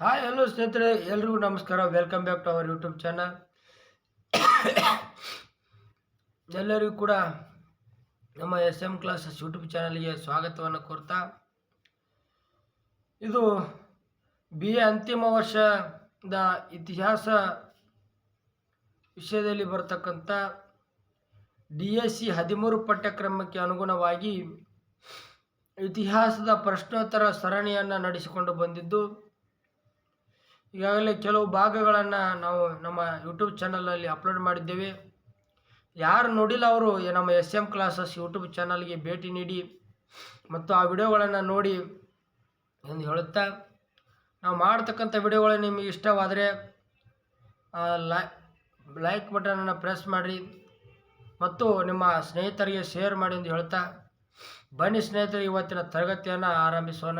Hi hello ಸ್ನೇಹಿತರೆ, ಎಲ್ರಿಗೂ ನಮಸ್ಕಾರ. Welcome back to our YouTube channel ಎಲ್ಲರಿಗೂ ಕೂಡ ನಮ್ಮ ಎಸ್ ಎಂ ಕ್ಲಾಸಸ್ ಯೂಟ್ಯೂಬ್ ಚಾನಲ್ಗೆ ಸ್ವಾಗತವನ್ನು ಕೋರ್ತಾ, ಇದು ಬಿ ಎ ಅಂತಿಮ ವರ್ಷದ ಇತಿಹಾಸ ವಿಷಯದಲ್ಲಿ ಬರತಕ್ಕಂಥ ಡಿ ಎಸ್ ಸಿ ಹದಿಮೂರು ಪಠ್ಯಕ್ರಮಕ್ಕೆ ಅನುಗುಣವಾಗಿ ಇತಿಹಾಸದ ಪ್ರಶ್ನೋತ್ತರ ಸರಣಿಯನ್ನು ನಡೆಸಿಕೊಂಡು ಬಂದಿದ್ದು ಈಗಾಗಲೇ ಕೆಲವು ಭಾಗಗಳನ್ನು ನಾವು ನಮ್ಮ ಯೂಟ್ಯೂಬ್ ಚಾನಲಲ್ಲಿ ಅಪ್ಲೋಡ್ ಮಾಡಿದ್ದೇವೆ. ಯಾರು ನೋಡಿಲ್ಲ ಅವರು ನಮ್ಮ ಎಸ್ ಎಂ ಕ್ಲಾಸಸ್ ಯೂಟ್ಯೂಬ್ ಚಾನಲ್ಗೆ ಭೇಟಿ ನೀಡಿ ಮತ್ತು ಆ ವಿಡಿಯೋಗಳನ್ನು ನೋಡಿ ಎಂದು ಹೇಳುತ್ತಾ, ನಾವು ಮಾಡ್ತಕ್ಕಂಥ ವಿಡಿಯೋಗಳು ನಿಮಗೆ ಇಷ್ಟವಾದರೆ ಲೈ ಲೈಕ್ ಬಟನನ್ನು ಪ್ರೆಸ್ ಮಾಡಿ ಮತ್ತು ನಿಮ್ಮ ಸ್ನೇಹಿತರಿಗೆ ಶೇರ್ ಮಾಡಿ ಎಂದು ಹೇಳ್ತಾ ಬನ್ನಿ ಸ್ನೇಹಿತರಿಗೆ ಇವತ್ತಿನ ತರಗತಿಯನ್ನು ಆರಂಭಿಸೋಣ.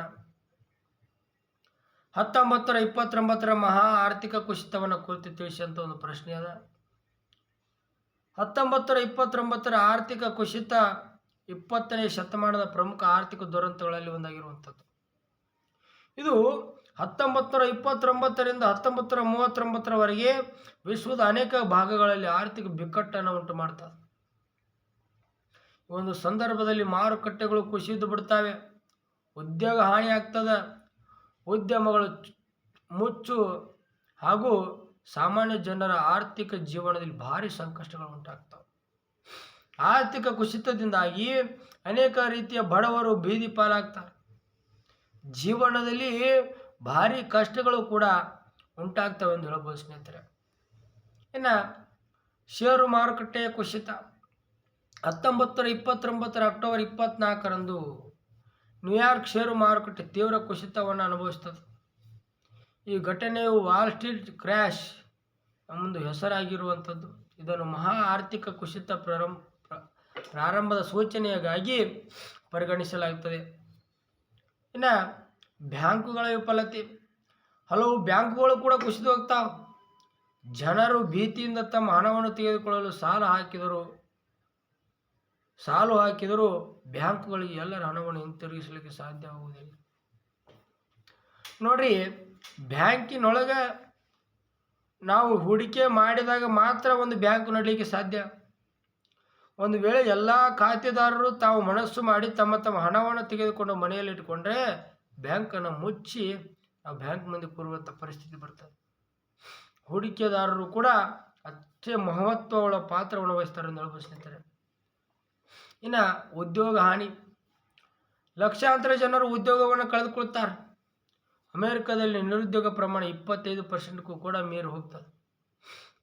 ಹತ್ತೊಂಬತ್ತರ ಇಪ್ಪತ್ತೊಂಬತ್ತರ ಮಹಾ ಆರ್ಥಿಕ ಕುಸಿತವನ್ನು ಕುರಿತು ತಿಳಿಸಿ ಅಂತ ಒಂದು ಪ್ರಶ್ನೆ ಅದ. ಹತ್ತೊಂಬತ್ತರ ಇಪ್ಪತ್ತೊಂಬತ್ತರ ಆರ್ಥಿಕ ಕುಸಿತ ಇಪ್ಪತ್ತನೇ ಶತಮಾನದ ಪ್ರಮುಖ ಆರ್ಥಿಕ ದುರಂತಗಳಲ್ಲಿ ಒಂದಾಗಿರುವಂಥದ್ದು. ಇದು ಹತ್ತೊಂಬತ್ತರ ಇಪ್ಪತ್ತೊಂಬತ್ತರಿಂದ ಹತ್ತೊಂಬತ್ತರ ಮೂವತ್ತೊಂಬತ್ತರವರೆಗೆ ವಿಶ್ವದ ಅನೇಕ ಭಾಗಗಳಲ್ಲಿ ಆರ್ಥಿಕ ಬಿಕ್ಕಟ್ಟನ್ನು ಉಂಟು ಮಾಡ್ತದೆ. ಒಂದು ಸಂದರ್ಭದಲ್ಲಿ ಮಾರುಕಟ್ಟೆಗಳು ಕುಸಿದು ಬಿಡ್ತವೆ, ಉದ್ಯೋಗ ಹಾನಿ ಆಗ್ತದೆ ಉದ್ಯಮಗಳು ಮುಚ್ಚು ಹಾಗೂ ಸಾಮಾನ್ಯ ಜನರ ಆರ್ಥಿಕ ಜೀವನದಲ್ಲಿ ಭಾರಿ ಸಂಕಷ್ಟಗಳು ಉಂಟಾಗ್ತವೆ. ಆರ್ಥಿಕ ಕುಸಿತದಿಂದಾಗಿ ಅನೇಕ ರೀತಿಯ ಬಡವರು ಬೀದಿ ಪಾಲಾಗ್ತಾರೆ. ಜೀವನದಲ್ಲಿ ಭಾರಿ ಕಷ್ಟಗಳು ಕೂಡ ಉಂಟಾಗ್ತವೆ ಎಂದು ಹೇಳ್ಬೋದು ಸ್ನೇಹಿತರೆ. ಇನ್ನು ಷೇರು ಮಾರುಕಟ್ಟೆಯ ಕುಸಿತ ಹತ್ತೊಂಬತ್ತರ ಇಪ್ಪತ್ತೊಂಬತ್ತರ ಅಕ್ಟೋಬರ್ ಇಪ್ಪತ್ನಾಲ್ಕರಂದು ನ್ಯೂಯಾರ್ಕ್ ಷೇರು ಮಾರುಕಟ್ಟೆ ತೀವ್ರ ಕುಸಿತವನ್ನು ಅನುಭವಿಸ್ತದೆ. ಈ ಘಟನೆಯು ವಾಲ್ ಸ್ಟ್ರೀಟ್ ಕ್ರ್ಯಾಶ್ ಎಂಬುದು ಹೆಸರಾಗಿರುವಂಥದ್ದು. ಇದನ್ನು ಮಹಾ ಆರ್ಥಿಕ ಕುಸಿತ ಪ್ರಾರಂಭ, ಪ್ರ- ಪ್ರಾರಂಭದ ಸೂಚನೆಯಾಗಿ ಪರಿಗಣಿಸಲಾಗುತ್ತದೆ. ಇನ್ನು ಬ್ಯಾಂಕುಗಳ ವಿಫಲತೆ. ಹಲವು ಬ್ಯಾಂಕುಗಳು ಕೂಡ ಕುಸಿದು ಹೋಗ್ತಾವೆ. ಜನರು ಭೀತಿಯಿಂದ ತಮ್ಮ ಹಣವನ್ನು ತೆಗೆದುಕೊಳ್ಳಲು ಸಾಲ ಹಾಕಿದರು. ಸಾಲು ಹಾಕಿದರೂ ಬ್ಯಾಂಕುಗಳಿಗೆ ಎಲ್ಲರ ಹಣವನ್ನು ಹಿಂತಿರುಗಿಸಲಿಕ್ಕೆ ಸಾಧ್ಯ ಆಗುವುದಿಲ್ಲ ನೋಡ್ರಿ, ಬ್ಯಾಂಕಿನೊಳಗೆ ನಾವು ಹೂಡಿಕೆ ಮಾಡಿದಾಗ ಮಾತ್ರ ಒಂದು ಬ್ಯಾಂಕ್ ನಡಲಿಕ್ಕೆ ಸಾಧ್ಯ. ಒಂದು ವೇಳೆ ಎಲ್ಲ ಖಾತೆದಾರರು ತಾವು ಮನಸ್ಸು ಮಾಡಿ ತಮ್ಮ ತಮ್ಮ ಹಣವನ್ನು ತೆಗೆದುಕೊಂಡು ಮನೆಯಲ್ಲಿ ಇಟ್ಕೊಂಡ್ರೆ ಬ್ಯಾಂಕನ್ನು ಮುಚ್ಚಿ ಆ ಬ್ಯಾಂಕ್ ಮುಂದೆ ಕೂರುವಂಥ ಪರಿಸ್ಥಿತಿ ಬರ್ತದೆ. ಹೂಡಿಕೆದಾರರು ಕೂಡ ಅಷ್ಟೇ ಮಹತ್ವಗಳ ಪಾತ್ರವನ್ನು ವಹಿಸ್ತಾರೆ ಎಂದು ಹೇಳ್ಬೋದು ಸ್ನೇಹಿತರೆ. ಇನ್ನು ಉದ್ಯೋಗ ಹಾನಿ. ಲಕ್ಷಾಂತರ ಜನರು ಉದ್ಯೋಗವನ್ನು ಕಳೆದುಕೊಳ್ತಾರೆ. ಅಮೆರಿಕದಲ್ಲಿ ನಿರುದ್ಯೋಗ ಪ್ರಮಾಣ ಇಪ್ಪತ್ತೈದು ಪರ್ಸೆಂಟ್ಗೂ ಕೂಡ ಮೀರಿ ಹೋಗ್ತದೆ.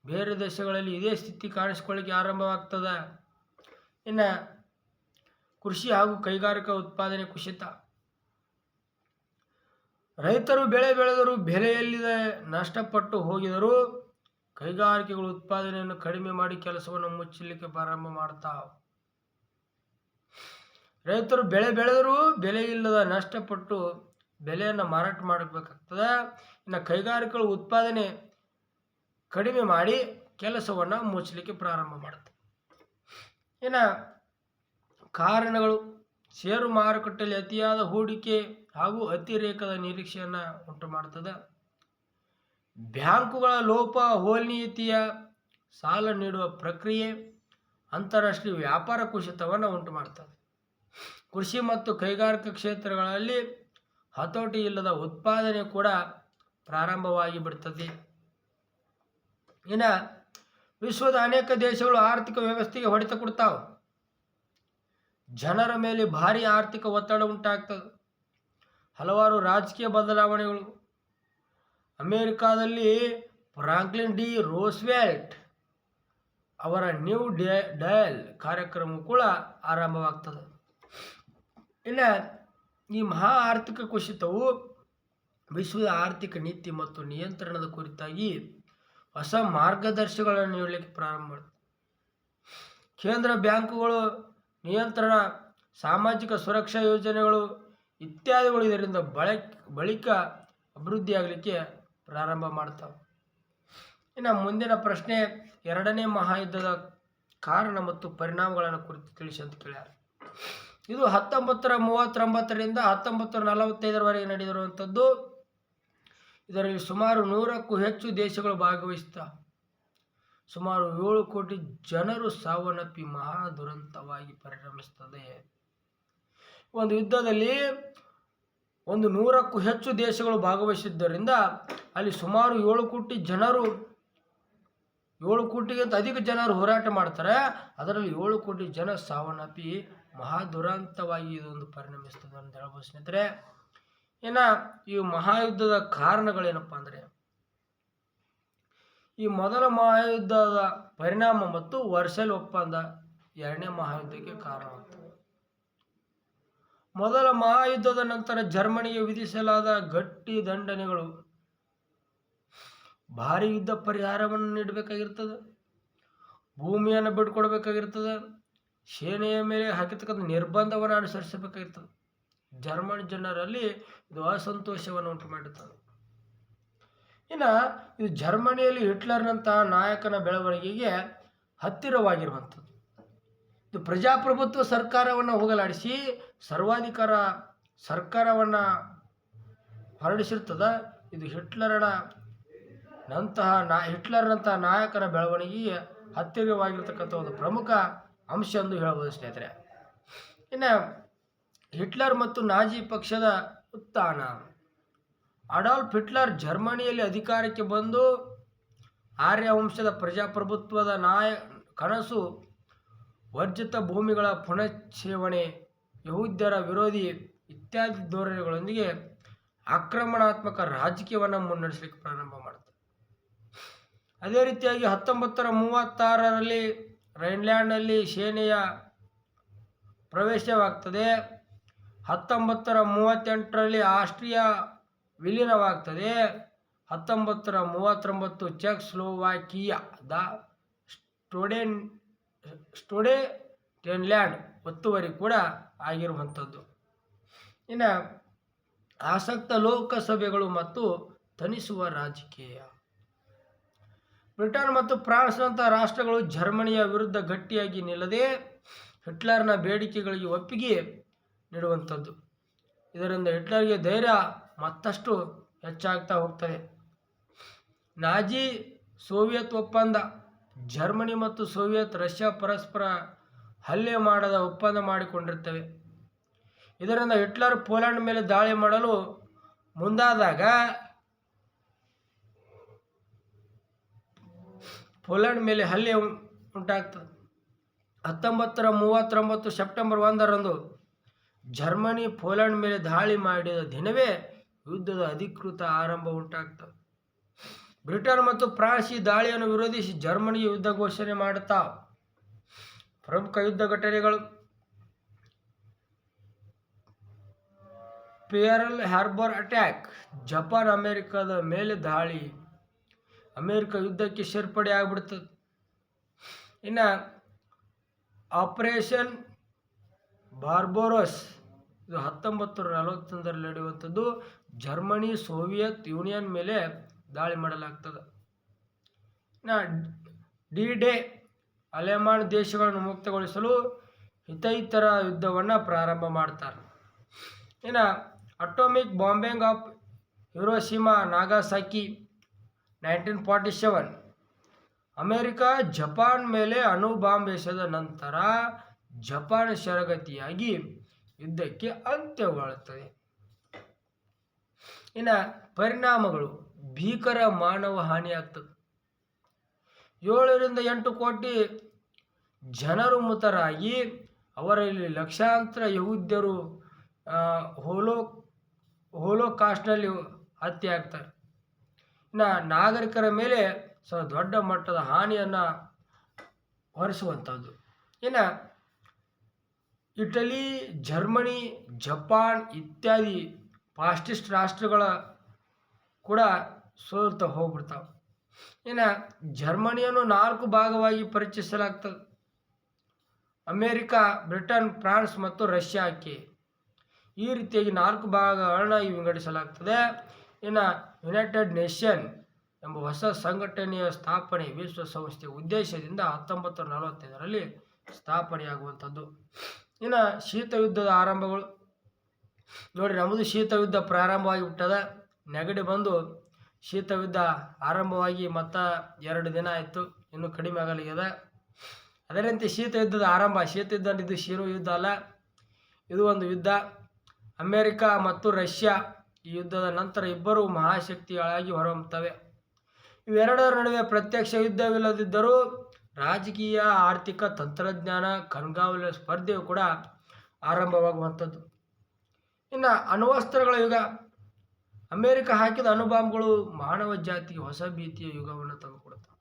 ಬೇರೆ ದೇಶಗಳಲ್ಲಿ ಇದೇ ಸ್ಥಿತಿ ಕಾಣಿಸ್ಕೊಳ್ಳಿಕ್ಕೆ ಆರಂಭವಾಗ್ತದೆ. ಇನ್ನು ಕೃಷಿ ಹಾಗೂ ಕೈಗಾರಿಕಾ ಉತ್ಪಾದನೆ ಕುಸಿತ. ರೈತರು ಬೆಳೆ ಬೆಳೆದರೂ ಬೆಲೆಯಲ್ಲಿದೆ, ನಷ್ಟಪಟ್ಟು ಹೋಗಿದರೂ ಕೈಗಾರಿಕೆಗಳು ಉತ್ಪಾದನೆಯನ್ನು ಕಡಿಮೆ ಮಾಡಿ ಕೆಲಸವನ್ನು ಮುಚ್ಚಲಿಕ್ಕೆ ಪ್ರಾರಂಭ ಮಾಡ್ತಾವೆ. ರೈತರು ಬೆಳೆ ಬೆಳೆದರೂ ಬೆಲೆ ಇಲ್ಲದ ನಷ್ಟಪಟ್ಟು ಬೆಲೆಯನ್ನು ಮಾರಾಟ ಮಾಡಬೇಕಾಗ್ತದೆ. ಇನ್ನು ಕೈಗಾರಿಕೆಗಳ ಉತ್ಪಾದನೆ ಕಡಿಮೆ ಮಾಡಿ ಕೆಲಸವನ್ನು ಮುಚ್ಚಲಿಕ್ಕೆ ಪ್ರಾರಂಭ ಮಾಡುತ್ತೆ. ಇನ್ನು ಕಾರಣಗಳು, ಷೇರು ಮಾರುಕಟ್ಟೆಯಲ್ಲಿ ಅತಿಯಾದ ಹೂಡಿಕೆ ಹಾಗೂ ಅತಿರೇಕದ ನಿರೀಕ್ಷೆಯನ್ನು ಉಂಟು ಮಾಡ್ತದೆ. ಬ್ಯಾಂಕುಗಳ ಲೋಪ ಹೋಲ್ನೀತಿಯ ಸಾಲ ನೀಡುವ ಪ್ರಕ್ರಿಯೆ, ಅಂತಾರಾಷ್ಟ್ರೀಯ ವ್ಯಾಪಾರ ಕುಸಿತವನ್ನು ಉಂಟು ಮಾಡ್ತದೆ. ಕೃಷಿ ಮತ್ತು ಕೈಗಾರಿಕಾ ಕ್ಷೇತ್ರಗಳಲ್ಲಿ ಹತೋಟಿ ಇಲ್ಲದ ಉತ್ಪಾದನೆ ಕೂಡ ಪ್ರಾರಂಭವಾಗಿ ಬಿಡ್ತದೆ. ಇನ್ನು ವಿಶ್ವದ ಅನೇಕ ದೇಶಗಳು ಆರ್ಥಿಕ ವ್ಯವಸ್ಥೆಗೆ ಹೊಡೆತ ಕೊಡ್ತಾವೆ. ಜನರ ಮೇಲೆ ಭಾರಿ ಆರ್ಥಿಕ ಒತ್ತಡ ಉಂಟಾಗ್ತದೆ. ಹಲವಾರು ರಾಜಕೀಯ ಬದಲಾವಣೆಗಳು. ಅಮೇರಿಕಾದಲ್ಲಿ ಫ್ರಾಂಕ್ಲಿನ್ ಡಿ ರೋಸ್ವೆಲ್ಟ್ ಅವರ ನ್ಯೂ ಡೇ ಡಯಲ್ ಕಾರ್ಯಕ್ರಮ ಕೂಡ ಆರಂಭವಾಗ್ತದೆ. ಇನ್ನು ಈ ಮಹಾ ಆರ್ಥಿಕ ಕುಸಿತವು ವಿಶ್ವದ ಆರ್ಥಿಕ ನೀತಿ ಮತ್ತು ನಿಯಂತ್ರಣದ ಕುರಿತಾಗಿ ಹೊಸ ಮಾರ್ಗದರ್ಶಿಗಳನ್ನು ನೀಡಲಿಕ್ಕೆ ಪ್ರಾರಂಭ ಮಾಡುತ್ತೆ ಕೇಂದ್ರ ಬ್ಯಾಂಕುಗಳು, ನಿಯಂತ್ರಣ, ಸಾಮಾಜಿಕ ಸುರಕ್ಷಾ ಯೋಜನೆಗಳು ಇತ್ಯಾದಿಗಳು ಇದರಿಂದ ಬಳಕ, ಬಳಿಕ ಅಭಿವೃದ್ಧಿಯಾಗಲಿಕ್ಕೆ ಪ್ರಾರಂಭ ಮಾಡ್ತಾವೆ. ಇನ್ನು ಮುಂದಿನ ಪ್ರಶ್ನೆ ಎರಡನೇ ಮಹಾಯುದ್ಧದ ಕಾರಣ ಮತ್ತು ಪರಿಣಾಮಗಳನ್ನು ಕುರಿತು ತಿಳಿಸಿ ಅಂತ ಕೇಳ್ಯಾರ. ಇದು ಹತ್ತೊಂಬತ್ತರ, ಮೂವತ್ತೊಂಬತ್ತರಿಂದ ಹತ್ತೊಂಬತ್ತರ, ನಲವತ್ತೈದರವರೆಗೆ ನಡೆದಿರುವಂಥದ್ದು. ಇದರಲ್ಲಿ ಸುಮಾರು ನೂರಕ್ಕೂ ಹೆಚ್ಚು ದೇಶಗಳು ಭಾಗವಹಿಸ್ತ. ಸುಮಾರು ಏಳು ಕೋಟಿ ಜನರು ಸಾವನ್ನಪ್ಪಿ ಮಹಾ ದುರಂತವಾಗಿ ಪರಿಣಮಿಸುತ್ತದೆ ಒಂದು ಯುದ್ಧದಲ್ಲಿ ಒಂದು ನೂರಕ್ಕೂ ಹೆಚ್ಚು ದೇಶಗಳು ಭಾಗವಹಿಸಿದ್ದರಿಂದ ಅಲ್ಲಿ ಸುಮಾರು ಏಳು ಕೋಟಿ ಜನರು, ಏಳು ಕೋಟಿಗಿಂತ ಅಧಿಕ ಜನರು ಹೋರಾಟ ಮಾಡ್ತಾರೆ. ಅದರಲ್ಲಿ ಏಳು ಕೋಟಿ ಜನ ಸಾವನ್ನಪ್ಪಿ ಮಹಾ ದುರಂತವಾಗಿ ಇದೊಂದು ಪರಿಣಮಿಸ್ತದೆ ಅಂತ ಹೇಳ್ಬೋದು ಸ್ನೇಹಿತರೆ. ಏನ ಈ ಮಹಾಯುದ್ಧದ ಕಾರಣಗಳೇನಪ್ಪ ಅಂದರೆ, ಈ ಮೊದಲ ಮಹಾಯುದ್ಧದ ಪರಿಣಾಮ ಮತ್ತು ವರ್ಷಲ್ ಒಪ್ಪಂದ ಎರಡನೇ ಮಹಾಯುದ್ಧಕ್ಕೆ ಕಾರಣವಾಗ್ತದೆ. ಮೊದಲ ಮಹಾಯುದ್ಧದ ನಂತರ ಜರ್ಮನಿಗೆ ವಿಧಿಸಲಾದ ಗಟ್ಟಿ ದಂಡನೆಗಳು ಭಾರಿ ಯುದ್ಧ ಪರಿಹಾರವನ್ನು ನೀಡಬೇಕಾಗಿರ್ತದೆ. ಭೂಮಿಯನ್ನು ಬಿಟ್ಕೊಡ್ಬೇಕಾಗಿರ್ತದೆ ಸೇನೆಯ ಮೇಲೆ ಹಾಕಿರ್ತಕ್ಕಂಥ ನಿರ್ಬಂಧವನ್ನು ಅನುಸರಿಸಬೇಕಾಗಿರ್ತದೆ. ಜರ್ಮನ್ ಜನರಲ್ಲಿ ಇದು ಅಸಂತೋಷವನ್ನು ಉಂಟು ಮಾಡುತ್ತದೆ ಇನ್ನು ಇದು ಜರ್ಮನಿಯಲ್ಲಿ ಹಿಟ್ಲರ್ನಂತಹ ನಾಯಕನ ಬೆಳವಣಿಗೆಗೆ ಹತ್ತಿರವಾಗಿರುವಂಥದ್ದು. ಇದು ಪ್ರಜಾಪ್ರಭುತ್ವ ಸರ್ಕಾರವನ್ನು ಹೋಗಲಾಡಿಸಿ ಸರ್ವಾಧಿಕಾರ ಸರ್ಕಾರವನ್ನು ಹೊರಡಿಸಿರ್ತದ. ಇದು ಹಿಟ್ಲರನ ನಂತಹ ನಾ ಹಿಟ್ಲರ್ನಂತಹ ನಾಯಕನ ಬೆಳವಣಿಗೆಗೆ ಹತ್ತಿರವಾಗಿರ್ತಕ್ಕಂಥ ಒಂದು ಪ್ರಮುಖ ಅಂಶ ಎಂದು ಹೇಳಬಹುದು ಸ್ನೇಹಿತರೆ. ಇನ್ನು ಹಿಟ್ಲರ್ ಮತ್ತು ನಾಜಿ ಪಕ್ಷದ ಉತ್ಥಾನ. ಅಡಾಲ್ಫ್ ಹಿಟ್ಲರ್ ಜರ್ಮನಿಯಲ್ಲಿ ಅಧಿಕಾರಕ್ಕೆ ಬಂದು ಆರ್ಯ ವಂಶದ ಪ್ರಜಾಪ್ರಭುತ್ವದ ನಾಯ, ಕನಸು ವರ್ಜಿತ ಭೂಮಿಗಳ ಪುನಶ್ಚೇವಣೆ, ಯಹೂದ್ಯರ ವಿರೋಧಿ ಇತ್ಯಾದಿ ಧೋರಣೆಗಳೊಂದಿಗೆ ಆಕ್ರಮಣಾತ್ಮಕ ರಾಜಕೀಯವನ್ನು ಮುನ್ನಡೆಸಲಿಕ್ಕೆ ಪ್ರಾರಂಭ ಮಾಡ್ತಾರೆ. ಅದೇ ರೀತಿಯಾಗಿ ಹತ್ತೊಂಬತ್ತರ ಮೂವತ್ತಾರರಲ್ಲಿ ರೈನ್ಲ್ಯಾಂಡ್ನಲ್ಲಿ ಸೇನೆಯ ಪ್ರವೇಶವಾಗ್ತದೆ. ಹತ್ತೊಂಬತ್ತರ ಮೂವತ್ತೆಂಟರಲ್ಲಿ ಆಸ್ಟ್ರಿಯಾ ವಿಲೀನವಾಗ್ತದೆ. ಹತ್ತೊಂಬತ್ತರ ಮೂವತ್ತೊಂಬತ್ತು ಚೆಕ್ ಸ್ಲೋವಾಕಿಯಾದ ಸ್ಟೋಡೆನ್ ಸ್ಟೋಡೆ ಟೆನ್ಲ್ಯಾಂಡ್ ಒತ್ತುವರಿ ಕೂಡ ಆಗಿರುವಂಥದ್ದು. ಇನ್ನು ಆಸಕ್ತ ಲೋಕಸಭೆಗಳು ಮತ್ತು ತನಿಸುವ ರಾಜಕೀಯ. ಬ್ರಿಟನ್ ಮತ್ತು ಫ್ರಾನ್ಸ್ನಂಥ ರಾಷ್ಟ್ರಗಳು ಜರ್ಮನಿಯ ವಿರುದ್ಧ ಗಟ್ಟಿಯಾಗಿ ನಿಲ್ಲದೆ ಹಿಟ್ಲರ್ನ ಬೇಡಿಕೆಗಳಿಗೆ ಒಪ್ಪಿಗೆ ನೀಡುವಂಥದ್ದು. ಇದರಿಂದ ಹಿಟ್ಲರ್ಗೆ ಧೈರ್ಯ ಮತ್ತಷ್ಟು ಹೆಚ್ಚಾಗ್ತಾ ಹೋಗ್ತದೆ. ನಾಜಿ ಸೋವಿಯತ್ ಒಪ್ಪಂದ, ಜರ್ಮನಿ ಮತ್ತು ಸೋವಿಯತ್ ರಷ್ಯಾ ಪರಸ್ಪರ ಹಲ್ಲೆ ಮಾಡದ ಒಪ್ಪಂದ ಮಾಡಿಕೊಂಡಿರ್ತವೆ. ಇದರಿಂದ ಹಿಟ್ಲರ್ ಪೋಲೆಂಡ್ ಮೇಲೆ ದಾಳಿ ಮಾಡಲು ಮುಂದಾದಾಗ ಪೋಲೆಂಡ್ ಮೇಲೆ ಹಲ್ಲೆ ಉಂಟಾಗ್ತದೆ. ಹತ್ತೊಂಬತ್ತರ ಮೂವತ್ತೊಂಬತ್ತು ಸೆಪ್ಟೆಂಬರ್ ಒಂದರಂದು ಜರ್ಮನಿ ಪೋಲೆಂಡ್ ಮೇಲೆ ದಾಳಿ ಮಾಡಿದ ದಿನವೇ ಯುದ್ಧದ ಅಧಿಕೃತ ಆರಂಭ ಉಂಟಾಗ್ತದೆ. ಬ್ರಿಟನ್ ಮತ್ತು ಫ್ರಾನ್ಸ್ ಈ ದಾಳಿಯನ್ನು ವಿರೋಧಿಸಿ ಜರ್ಮನಿಗೆ ಯುದ್ಧ ಘೋಷಣೆ ಮಾಡುತ್ತಾ ಪ್ರಮುಖ ಯುದ್ಧ ಘಟನೆಗಳು ಪೇರಲ್ ಹಾರ್ಬರ್ ಅಟ್ಯಾಕ್, ಜಪಾನ್ ಅಮೆರಿಕದ ಮೇಲೆ ದಾಳಿ ಅಮೇರಿಕ ಯುದ್ಧಕ್ಕೆ ಸೇರ್ಪಡೆ ಆಗಿಬಿಡ್ತದೆ. ಇನ್ನು ಆಪರೇಷನ್ ಬಾರ್ಬೋರಸ್, ಇದು ಹತ್ತೊಂಬತ್ತು ನಲವತ್ತೊಂದರಲ್ಲಿ ನಡೆಯುವಂಥದ್ದು ಜರ್ಮನಿ, ಸೋವಿಯತ್ ಯೂನಿಯನ್ ಮೇಲೆ ದಾಳಿ ಮಾಡಲಾಗ್ತದೆ. ಇನ್ನು ಡಿ ಡೇ ಅಲೆಮಾನ್ ದೇಶಗಳನ್ನು ಮುಕ್ತಗೊಳಿಸಲು ಹಿತೈತರ ಯುದ್ಧವನ್ನು ಪ್ರಾರಂಭ ಮಾಡ್ತಾರೆ. ಇನ್ನು atomic bombing of Hiroshima, Nagasaki nineteen forty seven. America, Japan ಮೇಲೆ ಎಸೆದ ನಂತರ ಜಪಾನ್ ಶರಗತಿಯಾಗಿ ಯುದ್ಧಕ್ಕೆ ಅಂತ್ಯಗೊಳ್ಳುತ್ತದೆ ಇನ್ನು ಪರಿಣಾಮಗಳು, ಭೀಕರ ಮಾನವ ಹಾನಿ ಆಗ್ತದೆ ಏಳರಿಂದ ಎಂಟು ಕೋಟಿ ಜನರು ಮೃತರಾಗಿ, ಅವರಲ್ಲಿ ಲಕ್ಷಾಂತರ ಯಹೂದ್ಯರು ಹೋಲೋ ಹೋಲೋ ಕಾಸ್ಟ್ನಲ್ಲಿ ಹತ್ಯೆ ಆಗ್ತಾರೆ ಇನ್ನು ನಾಗರಿಕರ ಮೇಲೆ ಸ್ವಲ್ಪ ದೊಡ್ಡ ಮಟ್ಟದ ಹಾನಿಯನ್ನು ಹೊರಿಸುವಂಥದ್ದು. ಇನ್ನು ಇಟಲಿ, ಜರ್ಮನಿ, ಜಪಾನ್ ಇತ್ಯಾದಿ ಫಾಸ್ಟಿಸ್ಟ್ ರಾಷ್ಟ್ರಗಳ ಕೂಡ ಸೋಲ್ತಾ ಹೋಗ್ಬಿಡ್ತಾವೆ. ಇನ್ನು ಜರ್ಮನಿಯನ್ನು ನಾಲ್ಕು ಭಾಗವಾಗಿ ಪರಿಚಯಿಸಲಾಗ್ತದೆ. ಅಮೇರಿಕಾ, ಬ್ರಿಟನ್, ಫ್ರಾನ್ಸ್ ಮತ್ತು ರಷ್ಯಾಕ್ಕೆ ಈ ರೀತಿಯಾಗಿ ನಾಲ್ಕು ಭಾಗಗಳನ್ನ ವಿಂಗಡಿಸಲಾಗ್ತದೆ. ಇನ್ನು ಯುನೈಟೆಡ್ ನೇಷನ್ ಎಂಬ ಹೊಸ ಸಂಘಟನೆಯ ಸ್ಥಾಪನೆ ವಿಶ್ವಸಂಸ್ಥೆಯ ಉದ್ದೇಶದಿಂದ ಹತ್ತೊಂಬತ್ತು ನಲವತ್ತೈದರಲ್ಲಿ ಸ್ಥಾಪನೆಯಾಗುವಂಥದ್ದು. ಇನ್ನು ಶೀತ ಯುದ್ಧದ ಆರಂಭಗಳು ನೋಡಿ ನಮ್ಮದು ಶೀತ ಯುದ್ಧ ಪ್ರಾರಂಭವಾಗಿಬಿಟ್ಟದ ನೆಗಡಿ ಬಂದು ಶೀತ ಯುದ್ಧ ಆರಂಭವಾಗಿ ಮತ್ತ ಎರಡು ದಿನ ಆಯಿತು, ಇನ್ನೂ ಕಡಿಮೆ ಆಗಲಿದೆ ಅದರಂತೆ ಶೀತ ಯುದ್ಧದ ಆರಂಭ, ಶೀತ ಯುದ್ಧ ಇದು ಶೀರು ಯುದ್ಧ ಅಲ್ಲ, ಇದು ಒಂದು ಯುದ್ಧ. ಅಮೇರಿಕಾ ಮತ್ತು ರಷ್ಯಾ ಈ ಯುದ್ಧದ ನಂತರ ಇಬ್ಬರು ಮಹಾಶಕ್ತಿಗಳಾಗಿ ಹೊರಹೊಮ್ಮುತ್ತವೆ. ಇವೆರಡರ ನಡುವೆ ಪ್ರತ್ಯಕ್ಷ ಯುದ್ಧವಿಲ್ಲದಿದ್ದರೂ ರಾಜಕೀಯ, ಆರ್ಥಿಕ, ತಂತ್ರಜ್ಞಾನ ಕಣ್ಗಾವಲ ಸ್ಪರ್ಧೆಯು ಕೂಡ ಆರಂಭವಾಗುವಂಥದ್ದು. ಇನ್ನು ಅಣ್ವಸ್ತ್ರಗಳ ಯುಗ. ಅಮೇರಿಕ ಹಾಕಿದ ಅಣುಬಾಂಬ್ಗಳು ಮಾನವ ಜಾತಿಗೆ ಹೊಸ ಭೀತಿಯ ಯುಗವನ್ನು ತಂದುಕೊಡುತ್ತವೆ.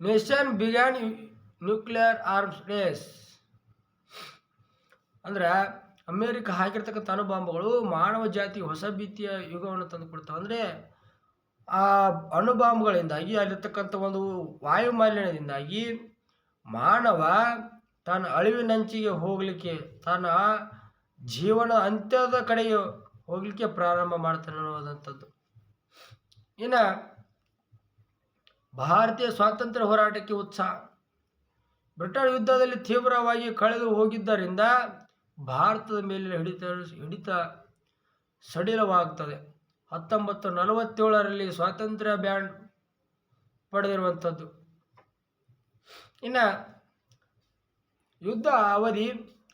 Nation began nuclear arms race ಅಂದ್ರೆ ಅಮೇರಿಕ ಹಾಕಿರ್ತಕ್ಕಂಥ ಅಣುಬಾಂಬುಗಳು ಮಾನವ ಜಾತಿ ಹೊಸ ಭೀತಿಯ ಯುಗವನ್ನು ತಂದುಕೊಡ್ತಾವೆ ಅಂದರೆ ಆ ಅಣುಬಾಂಬ್ಗಳಿಂದಾಗಿ ಅಲ್ಲಿರ್ತಕ್ಕಂಥ ಒಂದು ವಾಯು ಮಾಲಿನ್ಯದಿಂದಾಗಿ ಮಾನವ ತನ್ನ ಅಳಿವಿನಂಚಿಗೆ ಹೋಗಲಿಕ್ಕೆ, ತನ್ನ ಜೀವನ ಅಂತ್ಯದ ಕಡೆಗೆ ಹೋಗಲಿಕ್ಕೆ ಪ್ರಾರಂಭ ಮಾಡ್ತಾನೆ ಅನ್ನೋದಂಥದ್ದು ಇನ್ನು ಭಾರತೀಯ ಸ್ವಾತಂತ್ರ್ಯ ಹೋರಾಟಕ್ಕೆ ಉತ್ಸಾಹ. ಬ್ರಿಟನ್ ಯುದ್ಧದಲ್ಲಿ ತೀವ್ರವಾಗಿ ಕಳೆದು ಹೋಗಿದ್ದರಿಂದ ಭಾರತದ ಮೇಲಿನ ಹಿಡಿತ ಹಿಡಿತ ಸಡಿಲವಾಗ್ತದೆ. ಹತ್ತೊಂಬತ್ತು ನಲವತ್ತೇಳರಲ್ಲಿ ಸ್ವಾತಂತ್ರ್ಯ ಬ್ಯಾಂಡ್ ಪಡೆದಿರುವಂಥದ್ದು. ಇನ್ನು ಯುದ್ಧ ಅವಧಿ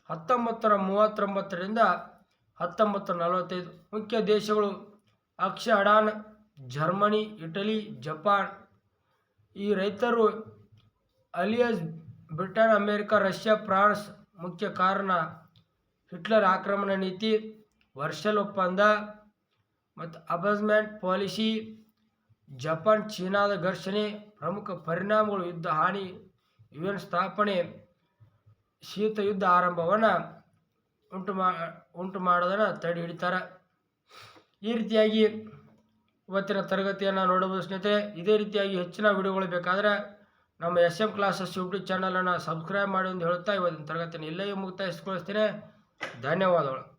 ಹತ್ತೊಂಬತ್ತರ ಮೂವತ್ತೊಂಬತ್ತರಿಂದ ಹತ್ತೊಂಬತ್ತು ನಲವತ್ತೈದು. ಮುಖ್ಯ ದೇಶಗಳು ಅಕ್ಷ, ಅಡಾನ್, ಜರ್ಮನಿ, ಇಟಲಿ, ಜಪಾನ್. ಈ ರೈತರು, Allies, Britain, America, Russia, France ಮುಖ್ಯ ಕಾರಣ ಹಿಟ್ಲರ್ ಆಕ್ರಮಣ ನೀತಿ, ವರ್ಷಲ್ ಒಪ್ಪಂದ ಮತ್ತು ಅಬಸ್ಮೆಂಟ್ ಪಾಲಿಸಿ, ಜಪಾನ್, ಚೀನಾದ ಘರ್ಷಣೆ, ಪ್ರಮುಖ ಪರಿಣಾಮಗಳು ಯುದ್ಧ ಹಾನಿ, ಯುಎನ್ ಸ್ಥಾಪನೆ, ಶೀತ ಯುದ್ಧ ಆರಂಭವನ್ನು ಉಂಟು ಮಾ, ಉಂಟು ಮಾಡೋದನ್ನು ತಡೆ ಹಿಡಿತಾರೆ. ಈ ರೀತಿಯಾಗಿ ಇವತ್ತಿನ ತರಗತಿಯನ್ನು ನೋಡಬಹುದು ಸ್ನೇಹಿತರೆ. ಇದೇ ರೀತಿಯಾಗಿ ಹೆಚ್ಚಿನ ವಿಡಿಯೋಗಳು ಬೇಕಾದರೆ ನಮ್ಮ ಎಸ್ ಎಂ ಕ್ಲಾಸಸ್ ಯೂಟ್ಯೂಬ್ ಚಾನಲನ್ನು ಸಬ್ಸ್ಕ್ರೈಬ್ ಮಾಡಿ ಎಂದು ಹೇಳುತ್ತಾ ಇವತ್ತಿನ ತರಗತಿಯನ್ನು ಇಲ್ಲೇ ಮುಕ್ತಾಯಿಸ್ಕೊಳಿಸ್ತೇನೆ ಧನ್ಯವಾದಗಳು.